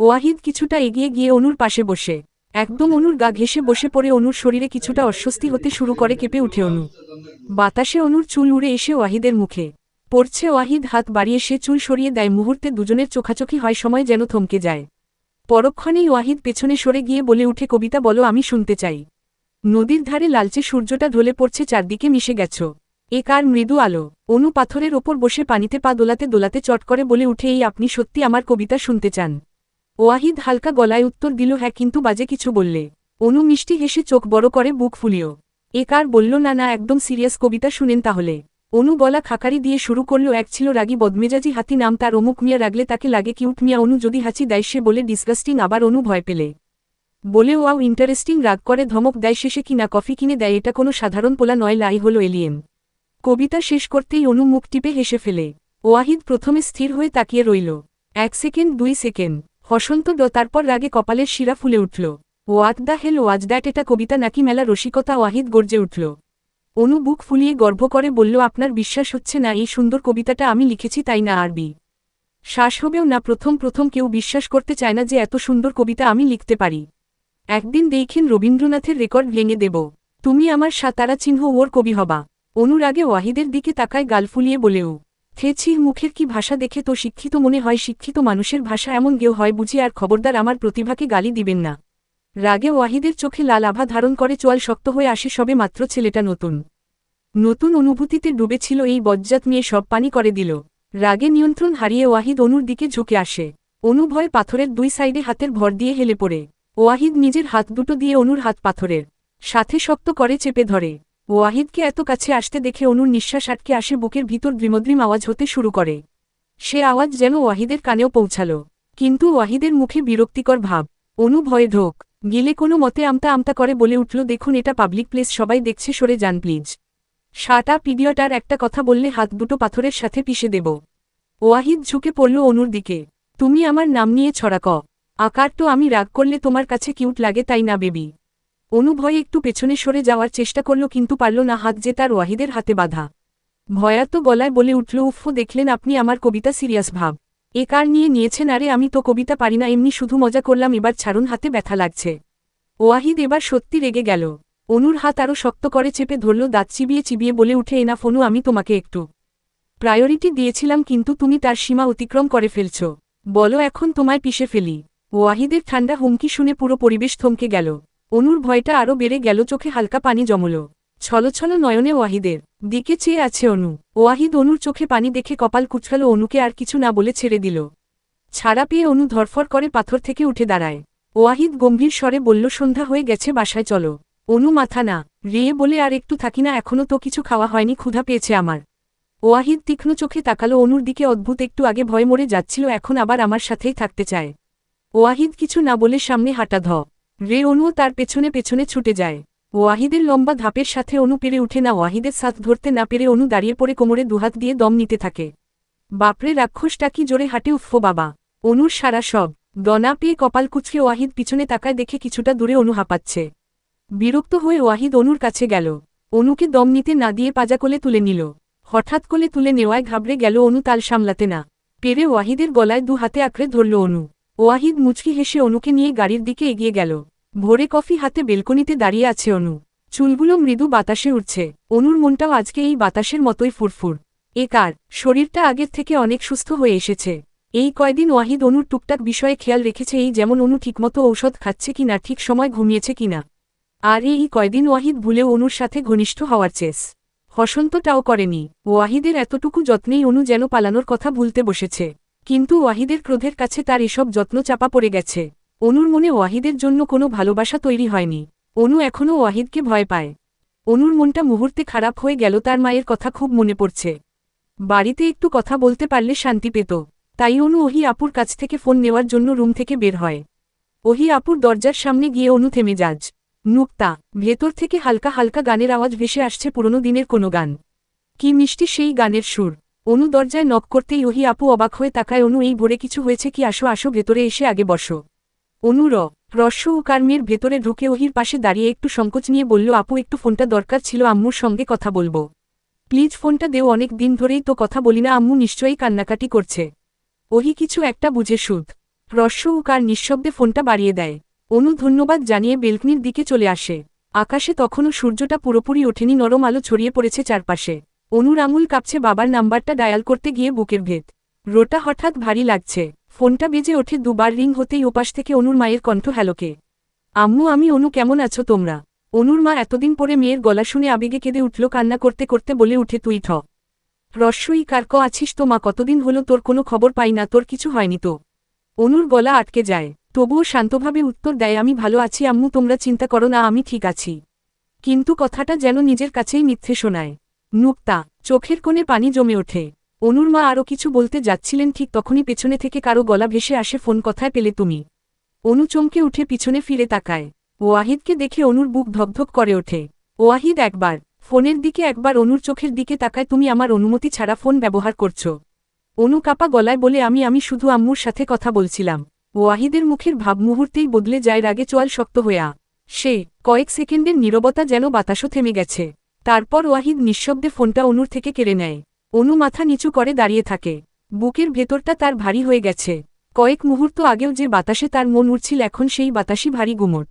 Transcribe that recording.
ওয়াহিদ কিছুটা এগিয়ে গিয়ে অনুর পাশে বসে। একদম অনুর গা ঘেসে বসে পড়ে অনুর শরীরে কিছুটা অস্বস্তি হতে শুরু করে কেঁপে উঠে অনু। বাতাসে অনুর চুল উড়ে এসে ওয়াহিদের মুখে। পড়ছে ওয়াহিদ হাত বাড়িয়ে সে চুল সরিয়ে দেয় মুহূর্তে দুজনের চোখাচোখি হয় সময় যেন থমকে যায়। পরক্ষণেই ওয়াহিদ পেছনে সরে গিয়ে বলে উঠে, কবিতা বলো, আমি শুনতে চাই। নদীর ধারে লালচে সূর্যটা ঢলে পড়ছে, চারদিকে মিশে গেছ। এ কার মৃদু আলো? অনু পাথরের ওপর বসে পানিতে পা দোলাতে দোলাতে চট করে বলে উঠে, এই আপনি সত্যি আমার কবিতা শুনতে চান? ওয়াহিদ হালকা গলায় উত্তর দিল হ্যাঁ কিন্তু বাজে কিছু বললে। অনু মিষ্টি হেসে চোখ বড় করে বুক ফুলিও এ কার? বলল, না না, একদম সিরিয়াস কবিতা শুনেন তাহলে। অনু গলা খাকারি দিয়ে শুরু করল, এক ছিল রাগী বদমেজাজি হাতি নাম তার অমুক মিয়া রাগলে তাকে লাগে কিউট মিয়া। অনু যদি হাঁচি দেয়, সে বলে, ডিসগাস্টিং, আবার অনু ভয় পেলে। বলে, ওয়াও, ইন্টারেস্টিং, রাগ করে, ধমক দেয় শেষে কিনা কফি কিনে দেয়, এটা কোনো সাধারণ পোলা নয়, লাই হলো এলিয়েন। কবিতা শেষ করতেই অনু মুখ টিপে হেসে ফেলে। ওয়াহিদ প্রথমে স্থির হয়ে তাকিয়ে রইল। এক সেকেন্ড, দুই সেকেন্ড। হসন্ত ড তারপর রাগে কপালের শিরা ফুলে উঠল। What the hell was that এটা কবিতা নাকি মেলা রসিকতা ওয়াহিদ গর্জে উঠল। অনু বুক ফুলিয়ে গর্ব করে বলল, আপনার বিশ্বাস হচ্ছে না, এই সুন্দর কবিতাটা আমি লিখেছি তাই না, আরবি? শ্বাস হবেও না, প্রথম প্রথম কেউ বিশ্বাস করতে চায় না যে এত সুন্দর কবিতা আমি লিখতে পারি। একদিন দেখেন রবীন্দ্রনাথের রেকর্ড ভেঙে দেব। তুমি আমার সাতারা চিহ্ন, ওর কবি হবা। অনুরাগে ওয়াহিদের দিকে তাকায়, গাল ফুলিয়ে বলেও থেছি মুখের কি ভাষা দেখে তো শিক্ষিত মনে হয়? শিক্ষিত মানুষের ভাষা এমন গেও হয়, বুঝি আর খবরদার আমার প্রতিভাকে গালি দিবেন না। রাগে ওয়াহিদের চোখে লাল আভা ধারণ করে, চোয়াল শক্ত হয়ে আসে সবে মাত্র ছেলেটা নতুন। নতুন অনুভূতিতে ডুবেছিল এই বজ্জাত নিয়ে সব পানি করে দিল। রাগে নিয়ন্ত্রণ হারিয়ে ওয়াহিদ অনুর দিকে ঝুঁকে আসে। অনু অনুভয় পাথরের দুই সাইডে হাতের ভর দিয়ে হেলে পড়ে। ওয়াহিদ নিজের হাত দুটো দিয়ে অনুর হাত পাথরের। সাথে শক্ত করে চেপে ধরে। ওয়াহিদকে এত কাছে আসতে দেখে অনুর নিঃশ্বাস আটকে আসে বুকের ভিতর দ্রিমদ্রিম আওয়াজ হতে শুরু করে। সে আওয়াজ যেন ওয়াহিদের কানেও পৌঁছাল। কিন্তু ওয়াহিদের মুখে বিরক্তিকর ভাব। অনু ভয়ে ঢোক। গিলে কোনো মতে আমতা আমতা করে বলে উঠল, দেখুন, এটা পাবলিক প্লেস, সবাই দেখছে, সরে যান, প্লিজ। সাটা পিডিয়ট আর একটা কথা বললে হাত দুটো পাথরের সাথে পিষে দেব। ওয়াহিদ ঝুঁকে পড়ল অনুর দিকে। তুমি আমার নাম নিয়ে ছড়াক। আকার তো আমি রাগ করলে তোমার কাছে কিউট লাগে, তাই না, বেবি? অনুভয়ে একটু পেছনে সরে যাওয়ার চেষ্টা করল কিন্তু পারল না হাত যে তার ওয়াহিদের হাতে বাধা। ভয়াত গলায় বলে উঠল উফ দেখলেন আপনি আমার কবিতা সিরিয়াস ভাব। এ কার নিয়ে নিয়েছেন? আরে, আমি তো কবিতা পারি না, এমনি শুধু মজা করলাম, এবার ছাড়ুন, হাতে ব্যথা লাগছে। ওয়াহিদ এবার সত্যি রেগে গেল। অনুর হাত আরও শক্ত করে চেপে ধরল, দাঁত চিবিয়ে চিবিয়ে বলে উঠে, এনা ফোনু, আমি তোমাকে একটু প্রায়োরিটি দিয়েছিলাম, কিন্তু তুমি তার সীমা অতিক্রম করে ফেলছ। বলো, এখন তোমায় পিষে ফেলি। ওয়াহিদের ঠান্ডা হুমকি শুনে পুরো পরিবেশ থমকে গেল। অনুর ভয়টা আরও বেড়ে গেল, চোখে হালকা পানি জমল। ছলছল নয়নে ওয়াহিদের দিকে চেয়ে আছে অনু। ওয়াহিদ অনুর চোখে পানি দেখে কপাল কুচকাল, অনুকে আর কিছু না বলে ছেড়ে দিল। ছাড়া পেয়ে অনু ধরফর করে পাথর থেকে উঠে দাঁড়ায়। ওয়াহিদ গম্ভীর স্বরে বলল, সন্ধ্যা হয়ে গেছে, বাসায় চলো। অনু, মাথা না। রিয়ে বলে আর একটু থাকি না এখনও তো কিছু খাওয়া হয়নি, ক্ষুধা পেয়েছে আমার। ওয়াহিদ তীক্ষ্ণ চোখে তাকালো, অনুর দিকে অদ্ভুত একটু আগে ভয় মরে যাচ্ছিল, এখন আবার আমার সাথেই থাকতে চায়। ওয়াহিদ কিছু না বলে সামনে হাঁটা ধ। রে অনুও তার পেছনে পেছনে ছুটে যায়। ওয়াহিদের লম্বা ধাপের সাথে অনু পেরে উঠে না, ওয়াহিদের সাথ ধরতে না পেরে অনু দাঁড়িয়ে পড়ে কোমরে দুহাত দিয়ে দম নিতে থাকে। বাপরে, রাক্ষসটা কি জোরে হাঁটে উফ বাবা। অনুর সারা সব। দনা পেয়ে কপাল কুচকে ওয়াহিদ পিছনে তাকায় দেখে কিছুটা দূরে অনু হাঁপাচ্ছে। বিরক্ত হয়ে ওয়াহিদ অনুর কাছে গেল। অনুকে দম নিতে না দিয়ে পাজা কোলে তুলে নিল। হঠাৎ কোলে তুলে নেওয়ায় ঘাবড়ে গেল অনু তাল সামলাতে না। পেরে ওয়াহিদের গলায় দু হাতে আঁকড়ে ধরল অনু। ওয়াহিদ মুচকি হেসে অনুকে নিয়ে গাড়ির দিকে এগিয়ে গেল। ভোরে কফি হাতে বেলকনিতে দাঁড়িয়ে আছে অনু। চুলগুলো মৃদু বাতাসে উঠছে অনুর মনটাও আজকে এই বাতাসের মতোই ফুরফুর। এ কার? শরীরটা আগের থেকে অনেক সুস্থ হয়ে এসেছে। এই কয়দিন ওয়াহিদ অনুর টুকটাক বিষয়ে খেয়াল রেখেছে এই যেমন অনু ঠিকমতো ঔষধ খাচ্ছে কিনা, ঠিক সময় ঘুমিয়েছে কিনা। আর এই কয়দিন ওয়াহিদ ভুলেও অনুর সাথে ঘনিষ্ঠ হওয়ার চেস। হসন্তটাও করেনি। ওয়াহিদের এতটুকু যত্নেই অনু যেন পালানোর কথা ভুলতে বসেছে। কিন্তু ওয়াহিদের ক্রোধের কাছে তার এসব যত্ন চাপা পড়ে গেছে। অনুর মনে ওয়াহিদের জন্য কোনো ভালোবাসা তৈরি হয়নি। অনু এখনও ওয়াহিদকে ভয় পায়। অনুর মনটা মুহূর্তে খারাপ হয়ে গেল, তার মায়ের কথা খুব মনে পড়ছে। বাড়িতে একটু কথা বলতে পারলে শান্তি পেত। তাই অনু ওহি আপুর কাছ থেকে ফোন নেওয়ার জন্য রুম থেকে বের হয়। ওহি আপুর দরজার সামনে গিয়ে অনু থেমে যাজ। নুক্তা, ভেতর থেকে হালকা হালকা গানের আওয়াজ ভেসে আসছে পুরনো দিনের কোনো গান। কি মিষ্টি সেই গানের সুর। অনু দরজায় নক করতেই ওহি আপু অবাক হয়ে তাকায়, অনু, এই ভোরে কিছু হয়েছে কি? আসো আসো, ভেতরে এসে আগে বসো। অনু রস্য ও কার্মের ভেতরে ঢুকে ওহির পাশে দাঁড়িয়ে একটু সংকোচ নিয়ে বলল, আপু, একটু ফোনটা দরকার ছিল, আম্মুর সঙ্গে কথা বলব। প্লিজ ফোনটা দেও, অনেক দিন ধরেই তো কথা বলি না, আম্মু নিশ্চয়ই কান্নাকাটি করছে। ওহি, কিছু একটা বুঝে সুদ রস্য ও কার নিঃশব্দে ফোনটা বাড়িয়ে দেয়। অনু ধন্যবাদ জানিয়ে বেলকনির দিকে চলে আসে। আকাশে তখনও সূর্যটা পুরোপুরি ওঠেনি, নরম আলো ছড়িয়ে পড়েছে চারপাশে। অনুর আঙুল কাঁপছে বাবার নাম্বারটা ডায়াল করতে গিয়ে বুকের ভেদ। রোটা হঠাৎ ভারী লাগছে। ফোনটা বেজে ওঠে দুবার রিং হতেই ওপাশ থেকে অনুর মায়ের কণ্ঠ হ্যালোকে আম্মু, আমি অনু, কেমন আছো তোমরা? অনুর মা এতদিন পরে মেয়ের গলা শুনে আবেগে কেঁদে উঠল, কান্না করতে করতে বলে উঠে, তুই ঠ। রস্যই কারক আছিস তো মা? কতদিন হলো তোর কোনো খবর পাই না, তোর কিছু হয়নি তো? অনুর গলা আটকে যায়। তবুও শান্তভাবে উত্তর দেয়, আমি ভালো আছি আম্মু, তোমরা চিন্তা করো না, আমি ঠিক আছি। কিন্তু কথাটা যেন নিজের কাছেই মিথ্যে শোনায়। নুক্তা, চোখের কোণে পানি জমে ওঠে। অনুর মা আরও কিছু বলতে যাচ্ছিলেন, ঠিক তখনই পেছনে থেকে কারও গলা ভেসে আসে ফোন কথায় পেলে তুমি। অনু চমকে উঠে পিছনে ফিরে তাকায়। ওয়াহিদকে দেখে অনুর বুক ধকধক করে ওঠে। ওয়াহিদ একবার, ফোনের দিকে একবার অনুর চোখের দিকে তাকায়, তুমি আমার অনুমতি ছাড়া ফোন ব্যবহার করছ। অনু কাপা গলায় বলে, আমি আমি শুধু আম্মুর সাথে কথা বলছিলাম। ওয়াহিদের মুখের ভাব মুহূর্তেই বদলে যায় রাগে চোয়াল শক্ত হয়ে সে, কয়েক সেকেন্ডের নীরবতা যেন বাতাসও থেমে গেছে। তারপর ওয়াহিদ নিঃশব্দে ফোনটা অনুর থেকে কেড়ে নেয়। অনু মাথা নিচু করে দাঁড়িয়ে থাকে। বুকের ভেতরটা তার ভারী হয়ে গেছে। কয়েক মুহূর্ত আগেও যে বাতাসে তার মন উড়ছিল, এখন সেই বাতাসই ভারী গুমট।